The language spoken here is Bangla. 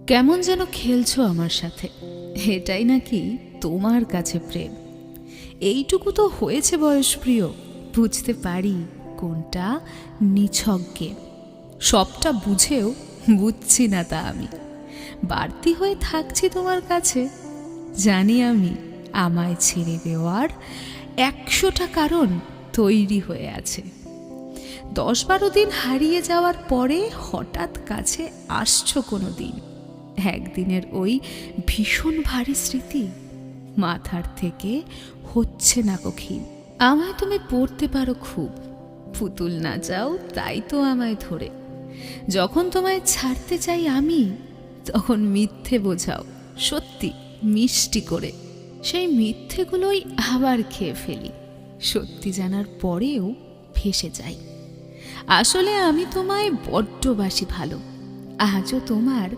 কেমন যেন খেলছো আমার সাথে। এটাই নাকি তোমার কাছে প্রেম। এইটুকু তো হয়েছে বয়স প্রিয় বুঝতে পারি কোনটা নিছক গেম সবটা বুঝেও বুঝছি না তা আমি। বাড়তি হয়ে থাকছি তোমার কাছে। জানি আমি আমায় ছেড়ে দেওয়ার একশোটা কারণ তৈরি হয়ে আছে। দশ বারো দিন হারিয়ে যাওয়ার পরে হঠাৎ কাছে আসছো কোনো দিন। একদিনের ওই ভীষণ ভারী স্মৃতি মাথার থেকে হচ্ছে না কঠিন আমায় তুমি পড়তে পারো খুব। পুতুল না যাও, তাই তো আমায় ধরে। যখন তোমায় ছাড়তে চাই আমি, তখন মিথ্যে বোঝাও। সত্যি, মিষ্টি করে। সেই মিথ্যেগুলোই আবার খেয়ে ফেলি। সত্যি জানার পরেও ফেসে যাই। আসলে আমি তোমায় বড্ড বাসি ভালো। আজও তোমার